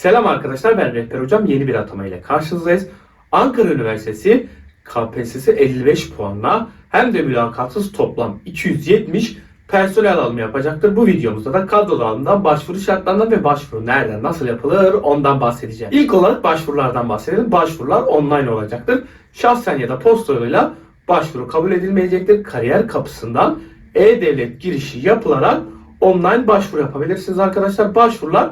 Selam arkadaşlar ben Rehber Hocam yeni bir atama ile karşınızdayız. Ankara Üniversitesi KPSS 55 puanla hem de mülakatsız toplam 270 personel alımı yapacaktır. Bu videomuzda da kadro dağılımından, başvuru şartlarından ve başvuru nereden, nasıl yapılır ondan bahsedeceğim. İlk olarak başvurulardan bahsedelim. Başvurular online olacaktır. Şahsen ya da posta yoluyla başvuru kabul edilmeyecektir. Kariyer kapısından e-devlet girişi yapılarak online başvuru yapabilirsiniz arkadaşlar. Başvurular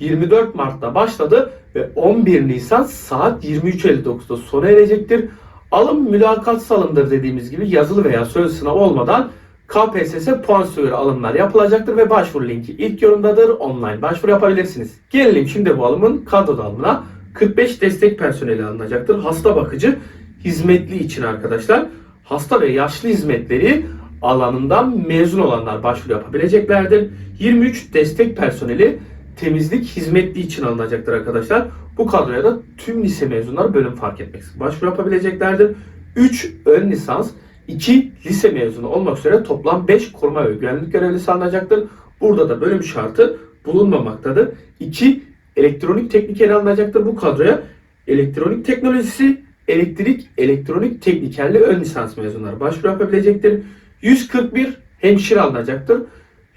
24 Mart'ta başladı ve 11 Nisan saat 23.59'da sona erecektir. Alım mülakat salındır dediğimiz gibi yazılı veya söz sınav olmadan KPSS puan sürü alımlar yapılacaktır ve başvuru linki ilk yorumdadır. Online başvuru yapabilirsiniz. Gelelim şimdi bu alımın kadro dağılımına. 45 destek personeli alınacaktır. Hasta bakıcı hizmetli için arkadaşlar. Hasta ve yaşlı hizmetleri alanından mezun olanlar başvuru yapabileceklerdir. 23 destek personeli temizlik hizmetli için alınacaktır arkadaşlar. Bu kadroya da tüm lise mezunları bölüm fark etmeksizin başvuru yapabileceklerdir. 3 ön lisans, 2 lise mezunu olmak üzere toplam 5 koruma ve güvenlik görevlisi alınacaktır. Burada da bölüm şartı bulunmamaktadır. 2 elektronik teknikeri alınacaktır bu kadroya. Elektronik teknolojisi, elektrik, elektronik teknikerli ön lisans mezunları başvuru yapabilecektir. 141 hemşire alınacaktır.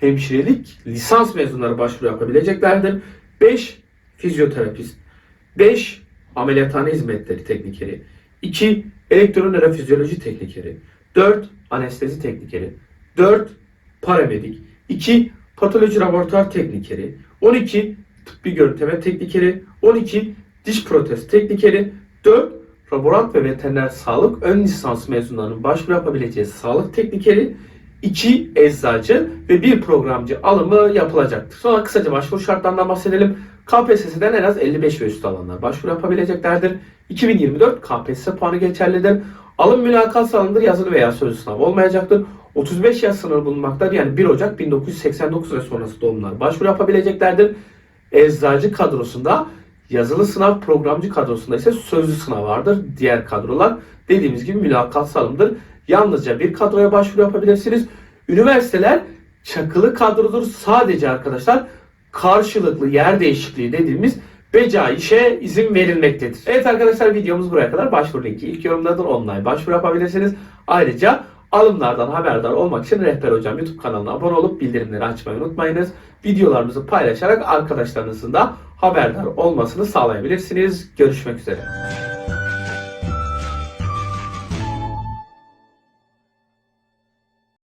Hemşirelik lisans mezunları başvuru yapabileceklerdir. 5 fizyoterapist, 5 ameliyathane hizmetleri teknikeri, 2 elektronörofizyoloji teknikeri, 4 anestezi teknikeri, 4 paramedik, 2 patoloji laboratuvar teknikeri, 12 tıbbi görüntüleme teknikeri, 12 diş protez teknikeri, 4 laborant ve veteriner sağlık ön lisans mezunlarının başvuru yapabileceği sağlık teknikeri, 2 eczacı ve bir programcı alımı yapılacaktır. Sonra kısaca başvuru şartlarından bahsedelim. KPSS'den en az 55 ve üstü alanlar başvuru yapabileceklerdir. 2024 KPSS puanı geçerlidir. Alım mülakat salındır yazılı veya sözlü sınav olmayacaktır. 35 yaş sınırı bulunmaktadır. Yani 1 Ocak 1989 ve sonrası doğumlar başvuru yapabileceklerdir. Eczacı kadrosunda yazılı sınav, programcı kadrosunda ise sözlü sınav vardır. Diğer kadrolar dediğimiz gibi mülakat salımdır. Yalnızca bir kadroya başvuru yapabilirsiniz. Üniversiteler çakılı kadrodur. Sadece arkadaşlar karşılıklı yer değişikliği dediğimiz beca işe izin verilmektedir. Evet arkadaşlar videomuz buraya kadar. Başvuru linki ilk yorumdadır. Online başvuru yapabilirsiniz. Ayrıca alımlardan haberdar olmak için Rehber Hocam YouTube kanalına abone olup bildirimleri açmayı unutmayınız. Videolarımızı paylaşarak arkadaşlarınızın da haberdar olmasını sağlayabilirsiniz. Görüşmek üzere.